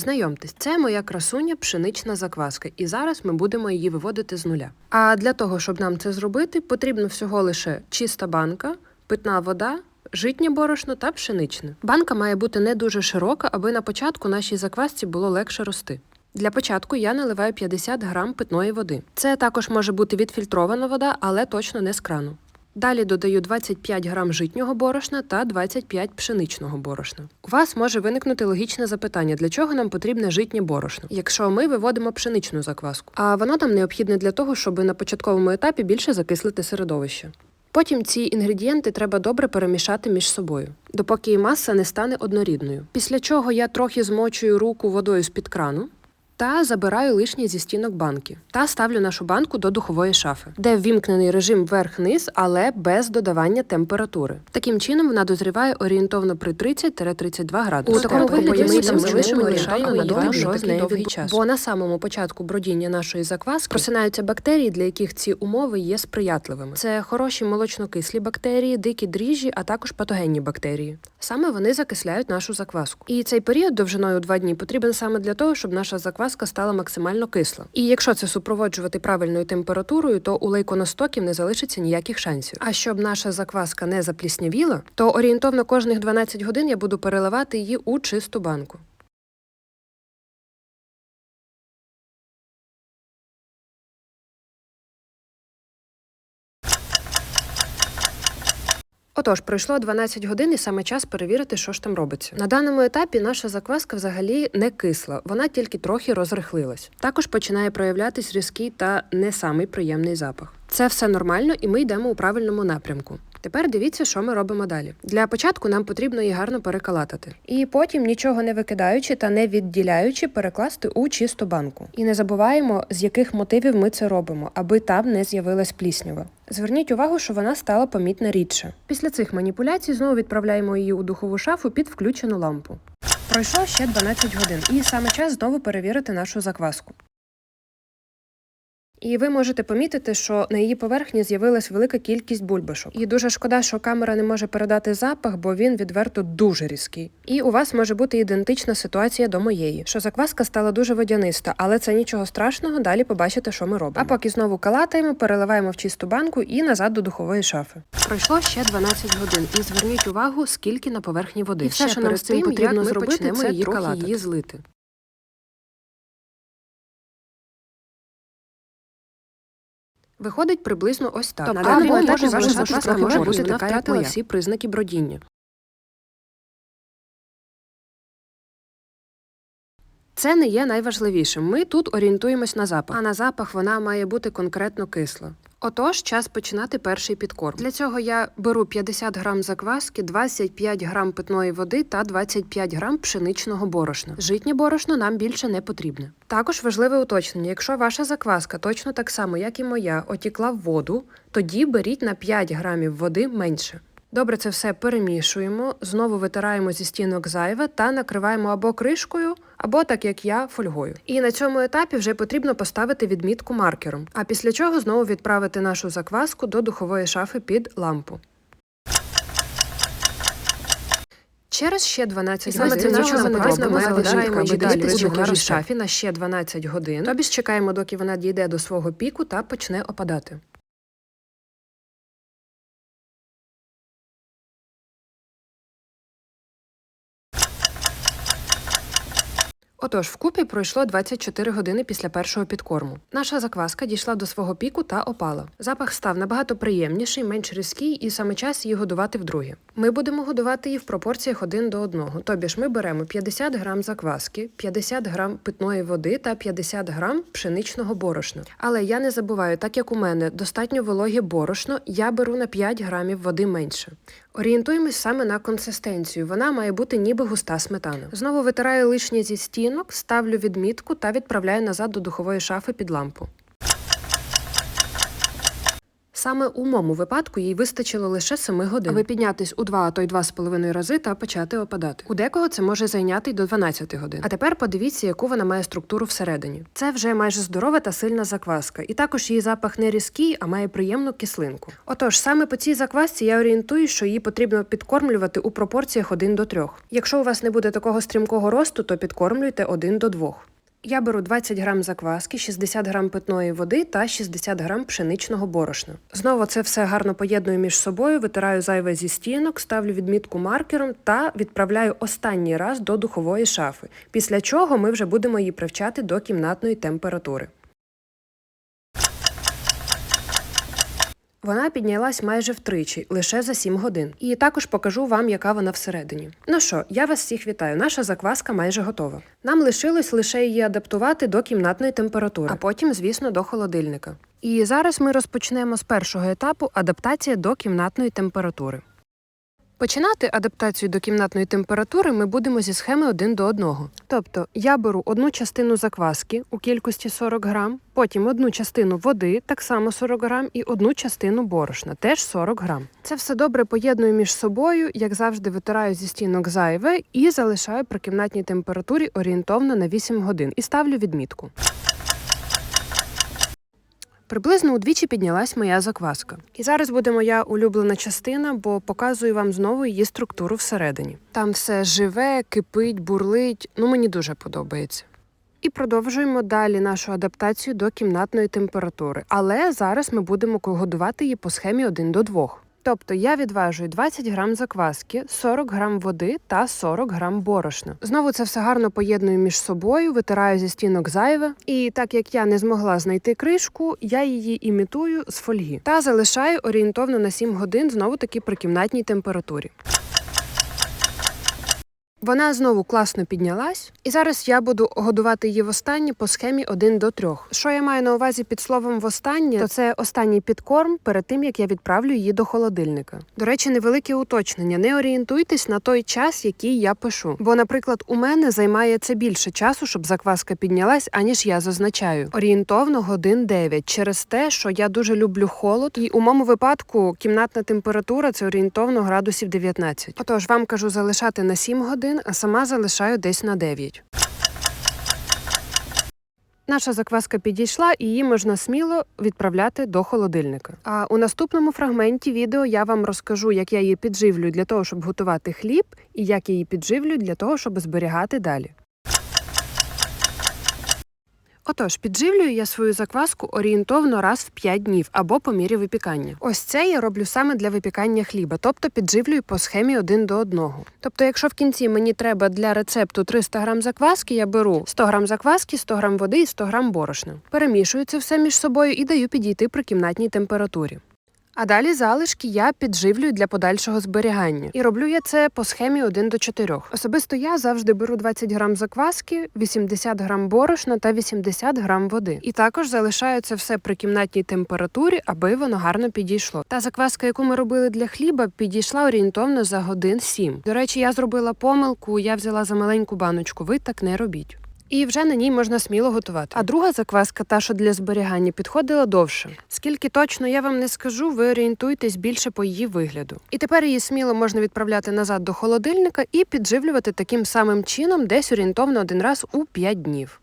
Знайомтесь, це моя красуня пшенична закваска, і зараз ми будемо її виводити з нуля. А для того, щоб нам це зробити, потрібно всього лише чиста банка, питна вода. Житнє борошно та пшеничне. Банка має бути не дуже широка, аби на початку нашій заквасці було легше рости. Для початку я наливаю 50 грам питної води. Це також може бути відфільтрована вода, але точно не з крану. Далі додаю 25 грам житнього борошна та 25 пшеничного борошна. У вас може виникнути логічне запитання, для чого нам потрібне житнє борошно, якщо ми виводимо пшеничну закваску. А воно нам необхідне для того, щоб на початковому етапі більше закислити середовище. Потім ці інгредієнти треба добре перемішати між собою, допоки маса не стане однорідною. Після чого я трохи змочую руку водою з-під крану та забираю лишнє зі стінок банки та ставлю нашу банку до духової шафи, де ввімкнений режим верх-низ, але без додавання температури. Таким чином вона дозріває орієнтовно при 30-32 градуси. У такому вигляді ми лишаємо орієнтовно надовго довгий час. Бо на самому початку бродіння нашої закваски просинаються бактерії, для яких ці умови є сприятливими. Це хороші молочнокислі бактерії, дикі дріжджі, а також патогенні бактерії. Саме вони закисляють нашу закваску. І цей період довжиною 2 дні потрібен саме для того, щоб наша закваска стала максимально кисла. І якщо це супроводжувати правильною температурою, то у лейконостоків не залишиться ніяких шансів. А щоб наша закваска не запліснявіла, то орієнтовно кожних 12 годин я буду переливати її у чисту банку. Отож, пройшло 12 годин і саме час перевірити, що ж там робиться. На даному етапі наша закваска взагалі не кисла, вона тільки трохи розрихлилась. Також починає проявлятись різкий та не самий приємний запах. Це все нормально, і ми йдемо у правильному напрямку. Тепер дивіться, що ми робимо далі. Для початку нам потрібно її гарно перекалатати. І потім, нічого не викидаючи та не відділяючи, перекласти у чисту банку. І не забуваємо, з яких мотивів ми це робимо, аби там не з'явилась пліснява. Зверніть увагу, що вона стала помітно рідше. Після цих маніпуляцій знову відправляємо її у духову шафу під включену лампу. Пройшло ще 12 годин, і саме час знову перевірити нашу закваску. І ви можете помітити, що на її поверхні з'явилась велика кількість бульбашок. І дуже шкода, що камера не може передати запах, бо він відверто дуже різкий. І у вас може бути ідентична ситуація до моєї, що закваска стала дуже водяниста, але це нічого страшного. Далі побачите, що ми робимо. А поки знову калатаємо, переливаємо в чисту банку і назад до духової шафи. Пройшло ще 12 годин, і зверніть увагу, скільки на поверхні води. І все, що нам з цим потрібно зробити, це її трохи калатати. її злити. Виходить приблизно ось так. Тобто на даному етапі ваша закваска може бути така, як моя. всі признаки бродіння. Це не є найважливішим. Ми тут орієнтуємось на запах, а на запах вона має бути конкретно кисла. Отож, час починати перший підкорм. Для цього я беру 50 грам закваски, 25 грам питної води та 25 грам пшеничного борошна. Житнє борошно нам більше не потрібне. Також важливе уточнення: якщо ваша закваска точно так само, як і моя, отікла в воду, тоді беріть на 5 грамів води менше. Добре, це все перемішуємо, знову витираємо зі стінок зайве та накриваємо або кришкою, або так як я, фольгою. І на цьому етапі вже потрібно поставити відмітку маркером. А після чого знову відправити нашу закваску до духової шафи під лампу. Через ще 12 І саме годин ми залишаємо її далі у духовій шафі на ще 12 годин. Тобі ж чекаємо, доки вона дійде до свого піку та почне опадати. Отож, вкупі пройшло 24 години після першого підкорму. Наша закваска дійшла до свого піку та опала. Запах став набагато приємніший, менш різкий, і саме час її годувати вдруге. Ми будемо годувати її в пропорціях один до одного. Тобі ж ми беремо 50 грам закваски, 50 грам питної води та 50 грам пшеничного борошна. Але я не забуваю, так як у мене достатньо вологе борошно, я беру на 5 грамів води менше. Орієнтуємось саме на консистенцію. Вона має бути ніби густа сметана. Знову витираю лишнє зі стінок, ставлю відмітку та відправляю назад до духової шафи під лампу. Саме у моєму випадку їй вистачило лише 7 годин, аби піднятись у 2, а то й 2,5 рази та почати опадати. У декого це може зайняти й до 12 годин. А тепер подивіться, яку вона має структуру всередині. Це вже майже здорова та сильна закваска, і також її запах не різкий, а має приємну кислинку. Отож, саме по цій заквасці я орієнтую, що її потрібно підкормлювати у пропорціях 1 до 3. Якщо у вас не буде такого стрімкого росту, то підкормлюйте 1 до 2. Я беру 20 грам закваски, 60 грам питної води та 60 грам пшеничного борошна. Знову це все гарно поєдную між собою, витираю зайве зі стінок, ставлю відмітку маркером та відправляю останній раз до духової шафи. Після чого ми вже будемо її привчати до кімнатної температури. Вона піднялась майже втричі, лише за 7 годин. І також покажу вам, яка вона всередині. Ну що, я вас всіх вітаю. Наша закваска майже готова. Нам лишилось лише її адаптувати до кімнатної температури, а потім, звісно, до холодильника. І зараз ми розпочнемо з першого етапу адаптація до кімнатної температури. Починати адаптацію до кімнатної температури ми будемо зі схеми 1 до 1. Тобто я беру одну частину закваски у кількості 40 грам, потім одну частину води, так само 40 грам, і одну частину борошна, теж 40 грам. Це все добре поєдную між собою, як завжди витираю зі стінок зайве і залишаю при кімнатній температурі орієнтовно на 8 годин і ставлю відмітку. Приблизно удвічі піднялась моя закваска. І зараз буде моя улюблена частина, бо показую вам знову її структуру всередині. Там все живе, кипить, бурлить. Ну мені дуже подобається. І продовжуємо далі нашу адаптацію до кімнатної температури. Але зараз ми будемо годувати її по схемі 1 до 2. Тобто я відважую 20 грам закваски, 40 грам води та 40 грам борошна. Знову це все гарно поєдную між собою, витираю зі стінок зайве. І так як я не змогла знайти кришку, я її імітую з фольги та залишаю орієнтовно на 7 годин знову таки при кімнатній температурі. Вона знову класно піднялась, і зараз я буду годувати її востаннє по схемі 1 до 3. Що я маю на увазі під словом востаннє, то це останній підкорм перед тим як я відправлю її до холодильника. До речі, невелике уточнення. Не орієнтуйтесь на той час, який я пишу. Бо, наприклад, у мене займає це більше часу, щоб закваска піднялась, аніж я зазначаю. Орієнтовно годин 9 через те, що я дуже люблю холод, і у моєму випадку кімнатна температура це орієнтовно градусів 19. Отож, вам кажу залишати на 7 годин, а сама залишаю десь на 9. Наша закваска підійшла, і її можна сміло відправляти до холодильника. А у наступному фрагменті відео я вам розкажу, як я її підживлю для того, щоб готувати хліб, і як я її підживлю для того, щоб зберігати далі. Отож, підживлюю я свою закваску орієнтовно раз в 5 днів або по мірі випікання. Ось це я роблю саме для випікання хліба, тобто підживлюю по схемі один до одного. Тобто, якщо в кінці мені треба для рецепту 300 грам закваски, я беру 100 грам закваски, 100 грам води і 100 грам борошна. Перемішую це все між собою і даю підійти при кімнатній температурі. А далі залишки я підживлюю для подальшого зберігання. І роблю я це по схемі 1 до 4. Особисто я завжди беру 20 грам закваски, 80 грам борошна та 80 грам води. І також залишаю це все при кімнатній температурі, аби воно гарно підійшло. Та закваска, яку ми робили для хліба, підійшла орієнтовно за годин 7. До речі, я зробила помилку, я взяла за маленьку баночку. Ви так не робіть. І вже на ній можна сміло готувати. А друга закваска, та що для зберігання, підходила довше. Скільки точно я вам не скажу, ви орієнтуєтесь більше по її вигляду. І тепер її сміло можна відправляти назад до холодильника і підживлювати таким самим чином, десь орієнтовно один раз у 5 днів.